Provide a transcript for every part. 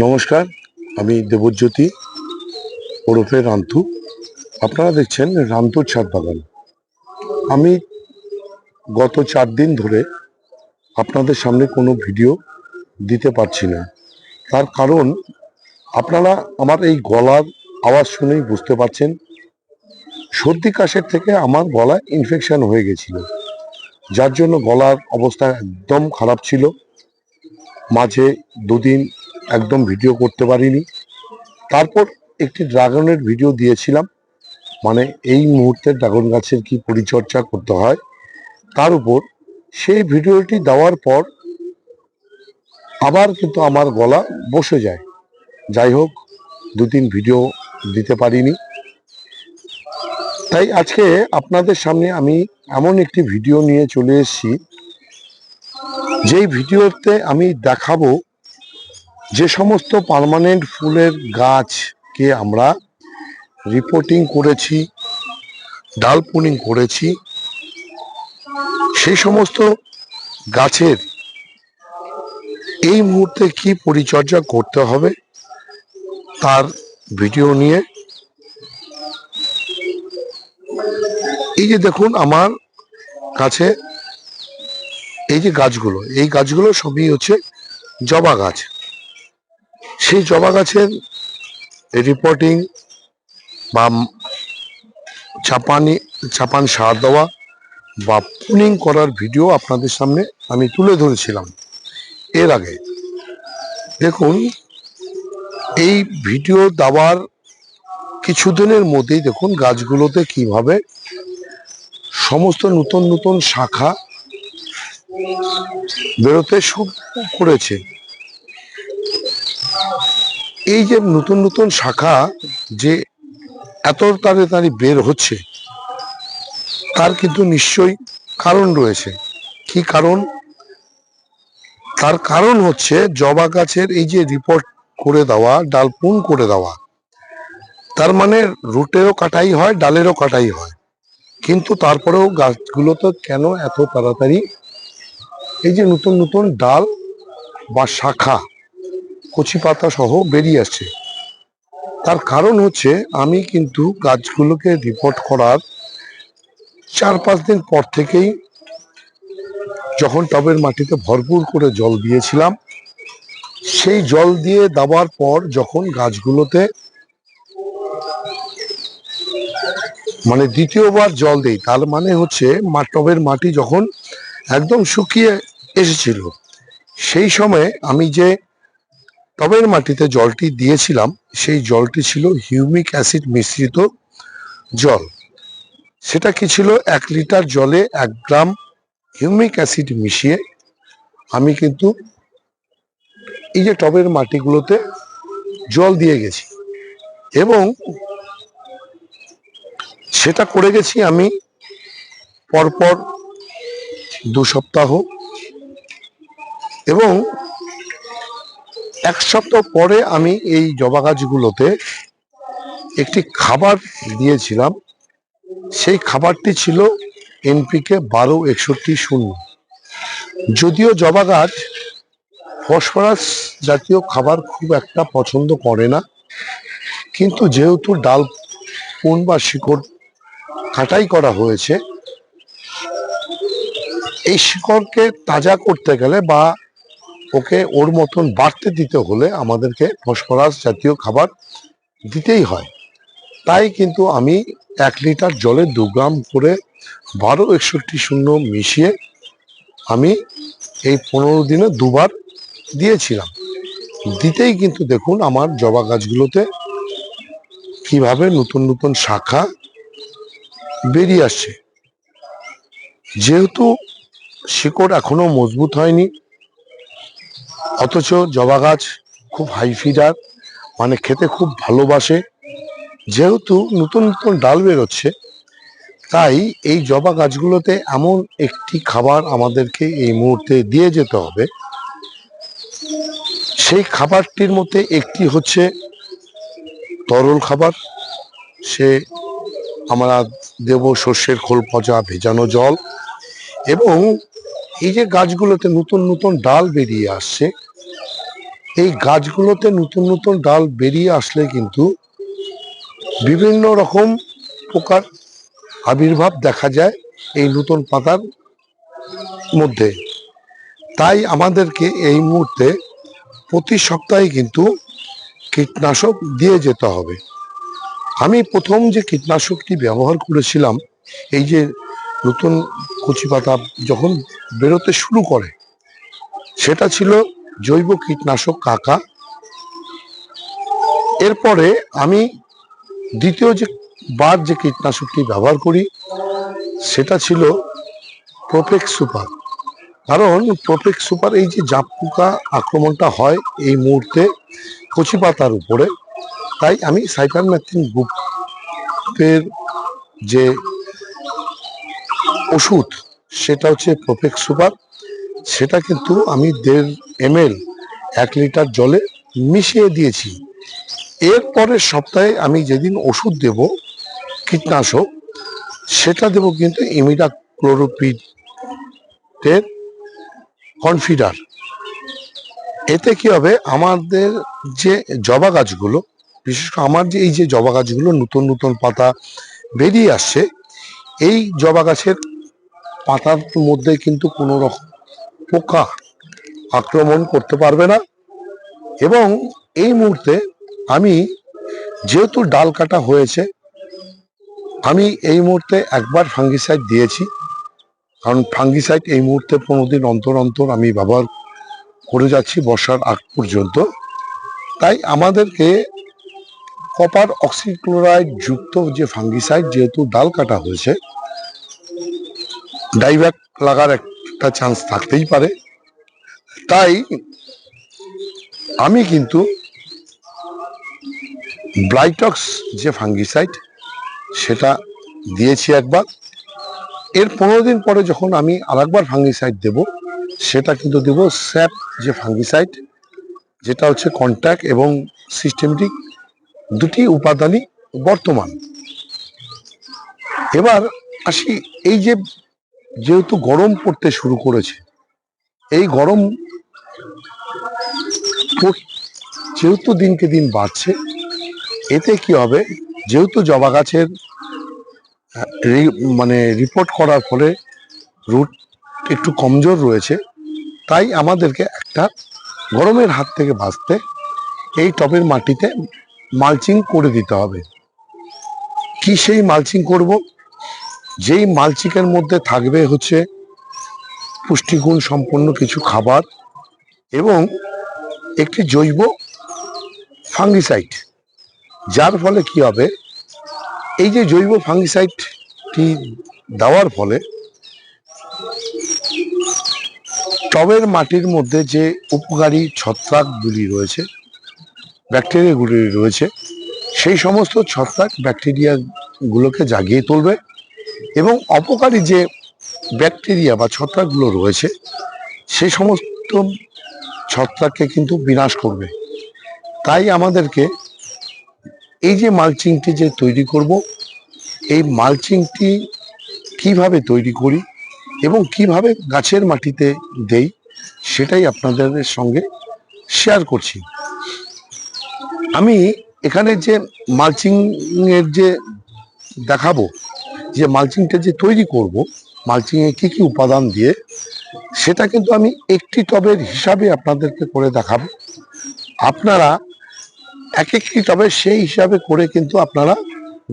নমস্কার, আমি দেবজ্যোতি, ওরফে রান্তু আপনারা দেখছেন রান্তুর ছাদ বাগান। আমি গত চার দিন ধরে আপনাদের সামনে কোনো ভিডিও দিতে পারছি না। তার কারণ, আপনারা আমার এই গলার আওয়াজ শুনেই বুঝতে পারছেন, সর্দি কাশের থেকে আমার গলায় ইনফেকশন হয়ে গেছিল। যার জন্য গলার অবস্থা একদম খারাপ ছিল। মাঝে দুদিন একদম ভিডিও করতে পারিনি। তারপর একটি ড্রাগনের ভিডিও দিয়েছিলাম। মানে এই মুহূর্তে ড্রাগন গাছের কি পরিচর্যা করতে হয়, তার উপর। সেই ভিডিওটি দেওয়ার পর আবার কিন্তু আমার গলা বসে যায়। যাই হোক, দুদিন ভিডিও দিতে পারিনি। তাই আজকে আপনাদের সামনে আমি এমন একটি ভিডিও নিয়ে চলে এসেছি যেই ভিডিওতে আমি দেখাবো যে সমস্ত পার্মানেন্ট ফুলের গাছকে আমরা রিপোর্টিং করেছি ডাল পুনিং করেছি, সেই সমস্ত গাছের এই মুহূর্তে কি পরিচর্যা করতে হবে তার ভিডিও নিয়ে। এই যে দেখুন, আমার কাছে এই যে গাছগুলো, এই গাছগুলো সবই হচ্ছে জবা গাছ। সেই জবা গাছের রিপোর্টিং বা চাপানি চাপান সার দেওয়া বা পুনিং করার ভিডিও আপনাদের সামনে আমি তুলে ধরেছিলাম। এর আগে। দেখুন, এই ভিডিও দেওয়ার কিছুদিনের মধ্যেই দেখুন গাছগুলোতে কীভাবে সমস্ত নতুন নতুন শাখা বেরোতে শুরু করেছে। এই যে নতুন নতুন শাখা যে এত তাড়াতাড়ি বের হচ্ছে, তার কিন্তু নিশ্চয়ই কারণ রয়েছে। কি কারণ? তার কারণ হচ্ছে জবা গাছের এই যে রিপোর্ট করে দেওয়া ডাল পুন করে দেওয়া, তার মানে রুটেরও কাটাই হয়, ডালেরও কাটাই হয়। কিন্তু তারপরেও গাছগুলো তো কেন এত তাড়াতাড়ি এই যে নতুন নতুন ডাল বা শাখা, কচি পাতা সহ বেরিয়ে আসছে। তার কারণ হচ্ছে, আমি কিন্তু গাছগুলোকে রিপোর্ট করার চার পাঁচ দিন পর থেকেই যখন টবের মাটিতে ভরপুর করে জল দিয়েছিলাম, সেই জল দিয়ে দেওয়ার পর যখন গাছগুলোতে মানে দ্বিতীয়বার জল দেই, তার মানে হচ্ছে টবের মাটি যখন একদম শুকিয়ে এসেছিল। সেই সময়ে আমি যে টবের মাটিতে জলটি দিয়েছিলাম, সেই জলটি ছিল হিউমিক অ্যাসিড মিশ্রিত জল। সেটা কি ছিল? এক লিটার জলে এক গ্রাম হিউমিক অ্যাসিড মিশিয়ে আমি কিন্তু এই যে টবের মাটিগুলোতে জল দিয়ে গেছি এবং সেটা করে গেছি আমি পরপর দু সপ্তাহ। এবং এক সপ্তাহ পরে আমি এই জবা গাছগুলোতে একটি খাবার দিয়েছিলাম। সেই খাবারটি ছিল এনপিকে বারো একষট্টি শূন্য। যদিও জবা গাছ ফসফরাস জাতীয় খাবার খুব একটা পছন্দ করে না। কিন্তু যেহেতু ডাল, পুন বা শিকড় কাটাই করা হয়েছে এই শিকড়কে তাজা করতে গেলে বা ওকে ওর মতন বাড়তে দিতে হলে আমাদেরকে ফসফরাস জাতীয় খাবার দিতেই হয়। তাই কিন্তু আমি এক লিটার জলে দু গ্রাম করে বারো একষট্টি শূন্য মিশিয়ে আমি এই পনেরো দিনে দুবার দিয়েছিলাম। দিতেই কিন্তু দেখুন আমার জবা গাছগুলোতে কীভাবে নতুন নতুন শাখা বেরিয়ে আসছে। যেহেতু শিকড় এখনও মজবুত হয়নি। অথচ জবা গাছ খুব হাই ফিডার মানে খেতে খুব ভালোবাসে। যেহেতু নতুন নতুন ডাল বেরোচ্ছে, তাই এই জবা গাছগুলোতে এমন একটি খাবার আমাদেরকে এই মুহূর্তে দিয়ে যেতে হবে। সেই খাবারটির মধ্যে একটি হচ্ছে তরল খাবার। সে আমরা দেব সর্ষের খোল, পচা, ভেজানো জল এবং এই যে গাছগুলোতে নতুন নতুন ডাল বেরিয়ে আসছে, এই গাছগুলোতে নতুন নতুন ডাল বেরিয়ে আসলে কিন্তু বিভিন্ন রকম পোকার আবির্ভাব দেখা যায় এই নতুন পাতার মধ্যে। তাই আমাদেরকে এই মুহূর্তে প্রতি সপ্তাহে কিন্তু কীটনাশক দিয়ে যেতে হবে। আমি প্রথম যে কীটনাশকটি ব্যবহার করেছিলাম, এই যে নতুন কচি পাতা যখন বেরোতে শুরু করে, সেটা ছিল জৈব কীটনাশক কাকা। এরপরে আমি দ্বিতীয় যে বার যে কীটনাশকটি ব্যবহার করি, সেটা ছিল প্রোপেক্স সুপার। কারণ প্রোপেক্স সুপার এই যে জাপ পোকা আক্রমণটা হয় এই মুহূর্তে কচি পাতার উপরে, তাই আমি সাইপারম্যাথিন গ্রুপের যে ওষুধ, সেটা হচ্ছে প্রোপেক্স সুপার সেটা কিন্তু আমি দেড় এম এল এক লিটার জলে মিশিয়ে দিয়েছি। এর পরের সপ্তাহে আমি যেদিন ওষুধ দেব, কীটনাশক, সেটা দেব কিন্তু ইমিডা ক্লোরোপিডের কনফিডার। এতে কি হবে? আমাদের যে জবা গাছগুলো, বিশেষ করে আমার যে, এই যে জবা গাছগুলো নতুন নতুন পাতা বেরিয়ে আসছে, এই জবা গাছের পাতার মধ্যে কিন্তু কোনো রকম পোকা আক্রমণ করতে পারবে না। এবং এই মুহূর্তে আমি যেহেতু ডাল কাটা হয়েছে, আমি এই মুহূর্তে একবার ফাঙ্গিসাইড দিয়েছি। কারণ ফাঙ্গিসাইড এই মুহূর্তে পনেরো দিন অন্তর অন্তর আমি ব্যবহার করে যাচ্ছি বর্ষার আগ পর্যন্ত। তাই আমাদেরকে কপার অক্সিক্লোরাইড যুক্ত যে ফাঙ্গিসাইড যেহেতু ডাল কাটা হয়েছে ডাইব্যাক লাগার একটা চান্স থাকতেই পারে। তাই আমি কিন্তু ব্লাইটক্স যে ফাঙ্গিসাইড সেটা দিয়েছি একবার। এর পনেরো দিন পরে যখন আমি আরেকবার ফাঙ্গিসাইড দেব, সেটা কিন্তু দেব স্যাপ যে ফাঙ্গিসাইড যেটা হচ্ছে কন্ট্যাক্ট এবং সিস্টেমেটিক দুটি উপাদানই বর্তমান। এবার আসি এই যে যেহেতু গরম পড়তে শুরু করেছে, এই গরম যেহেতু দিনকে দিন বাড়ছে, এতে কি হবে? যেহেতু জবা গাছের মানে রিপোর্ট করার ফলে রুট একটু কমজোর রয়েছে, তাই আমাদেরকে একটা গরমের হাত থেকে বাঁচতে এই টবের মাটিতে মালচিং করে দিতে হবে। কি সেই মালচিং করব? যেই মালচিকের মধ্যে থাকবে হচ্ছে পুষ্টিগুণ সম্পন্ন কিছু খাবার এবং একটি জৈব ফাঙ্গিসাইড, যার ফলে কি হবে? এই যে জৈব ফাঙ্গিসাইডটি দেওয়ার ফলে টবের মাটির মধ্যে যে উপকারী ছত্রাকগুলি রয়েছে, ব্যাকটেরিয়াগুলি রয়েছে, সেই সমস্ত ছত্রাক ব্যাকটেরিয়াগুলোকে জাগিয়ে তুলবে। এবং অপকারী যে ব্যাকটেরিয়া বা ছত্রাকগুলো রয়েছে সে সমস্ত ছত্রাককে কিন্তু বিনাশ করবে। তাই আমাদেরকে এই যে মালচিংটি যে তৈরি করব, এই মালচিংটি কীভাবে তৈরি করি এবং কীভাবে গাছের মাটিতে দেই, সেটাই আপনাদের সঙ্গে শেয়ার করছি। আমি এখানে যে মালচিংয়ের যে দেখাবো যে মালচিংটা যে তৈরি করব মালচিং এ কি কি উপাদান দিয়ে, সেটা কিন্তু আমি একটি টবের হিসাবে আপনাদেরকে করে দেখাবো। আপনারা এক একটি টবে সেই হিসাবে করে কিন্তু আপনারা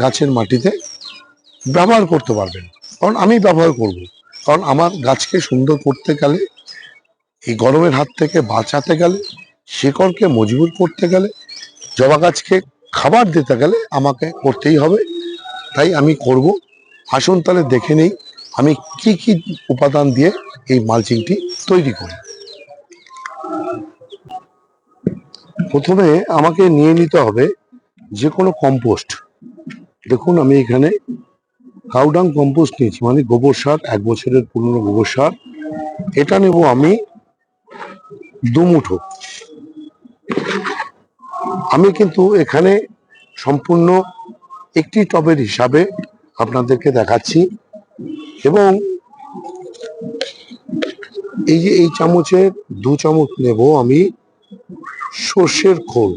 গাছের মাটিতে ব্যবহার করতে পারবেন। কারণ আমি ব্যবহার করব। কারণ আমার গাছকে সুন্দর করতে গেলে, এই গরমের হাত থেকে বাঁচাতে গেলে, শিকড়কে মজবুত করতে গেলে, জবা গাছকে খাবার দিতে গেলে আমাকে করতেই হবে। তাই আমি করব আসুন তাহলে দেখে নেই আমি কি কি উপাদান দিয়ে এই মালচিংটি তৈরি করি। প্রথমে আমাকে নিয়ে নিতে হবে যে কোনো কম্পোস্ট। দেখুন আমি এখানে কাউডাং কম্পোস্ট নিয়েছি মানে গোবর সার, এক বছরের পুরনো গোবর সার। এটা নেব আমি দু মুঠো। আমি কিন্তু এখানে সম্পূর্ণ একটি টবের হিসাবে আপনাদেরকে দেখাচ্ছি। এবং এই যে এই চামচের দু চামচ নেব আমি সর্ষের খোল।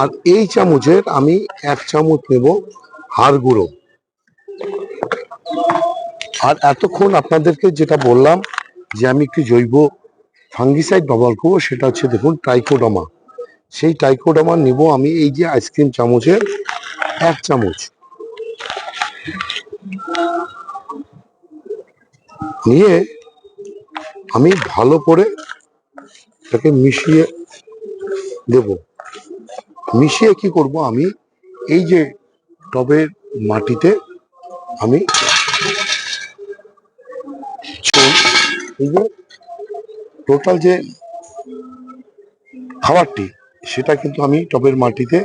আর এই চামচের আমি এক চামচ নেব হাড় গুঁড়ো। আর এতক্ষণ আপনাদেরকে যেটা বললাম যে আমি একটি জৈব ফাঙ্গিসাইড ব্যবহার করব, সেটা হচ্ছে দেখুন টাইকোডামা সেই টাইকোডামা নেব আমি এই যে আইসক্রিম চামচের এক চামচ। নিয়ে আমি ভালো করে এটাকে মিশিয়ে দেব। মিশিয়ে কি করব আমি? এই যে টবের মাটিতে আমি টোটাল যে খাবারটি সেটা কিন্তু আমি টবের মাটিতে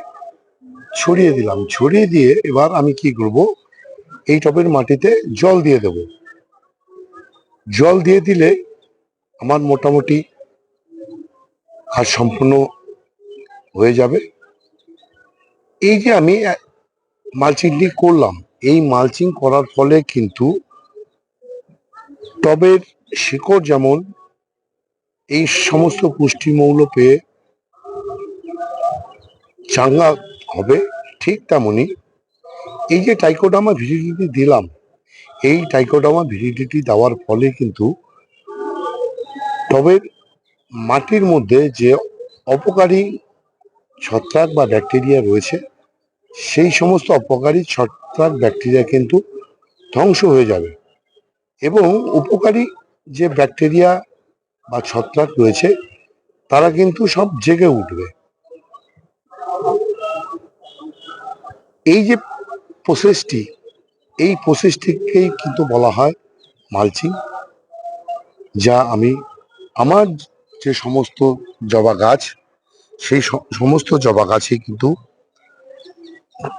ছড়িয়ে দিলাম। ছড়িয়ে দিয়ে এবার আমি কি করব? এই টবের মাটিতে জল দিয়ে দেব। জল দিয়ে দিলে আমার মোটামুটি কাজ সম্পূর্ণ হয়ে যাবে। এই যে আমি মালচিংটি করলাম, এই মালচিং করার ফলে কিন্তু টবের শিকড় যেমন এই সমস্ত পুষ্টিমৌল পেয়ে চাঙ্গা হবে, ঠিক তেমনি এই যে টাইকোডামা ভিজিডিটি দিলাম, এই টাইকোডামা ভিজিডিটি দেওয়ার ফলে কিন্তু টবের মাটির মধ্যে যে অপকারী ছত্রাক বা ব্যাকটেরিয়া রয়েছে, সেই সমস্ত অপকারী ছত্রাক ব্যাকটেরিয়া কিন্তু ধ্বংস হয়ে যাবে। এবং উপকারী যে ব্যাকটেরিয়া বা ছত্রাক রয়েছে, তারা কিন্তু সব জেগে উঠবে। এই যে প্রসেসটি এই প্রসেসটিকেই কিন্তু বলা হয় মালচিং যা আমি আমার যে সমস্ত জবা গাছ, সেই সমস্ত জবা গাছে কিন্তু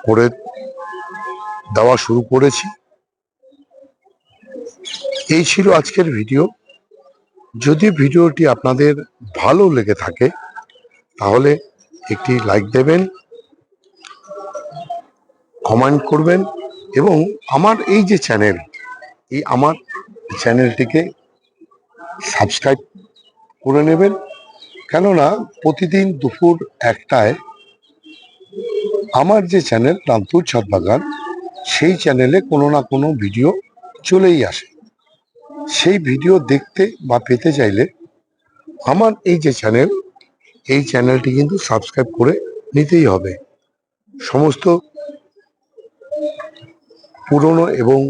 করে দেওয়া শুরু করেছি। এই ছিল আজকের ভিডিও যদি ভিডিওটি আপনাদের ভালো লেগে থাকে, তাহলে একটি লাইক দেবেন কমেন্ট করবেন এবং আমার এই যে চ্যানেল এই আমার চ্যানেলটিকে সাবস্ক্রাইব করে নেবেন। কেননা প্রতিদিন দুপুর একটায় আমার যে চ্যানেল রামপুর ছাদ বাগান, সেই চ্যানেলে কোনো না কোনো ভিডিও চলেই আসে। সেই ভিডিও দেখতে বা পেতে চাইলে আমার এই যে চ্যানেল এই চ্যানেলটি কিন্তু সাবস্ক্রাইব করে নিতেই হবে। সমস্ত পুরনো এবং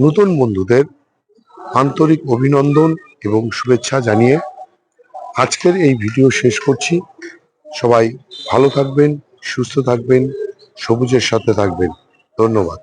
নতুন বন্ধুদের আন্তরিক অভিনন্দন এবং শুভেচ্ছা জানিয়ে আজকের এই ভিডিও শেষ করছি। সবাই ভালো থাকবেন, সুস্থ থাকবেন, সবুজের সাথে থাকবেন। ধন্যবাদ।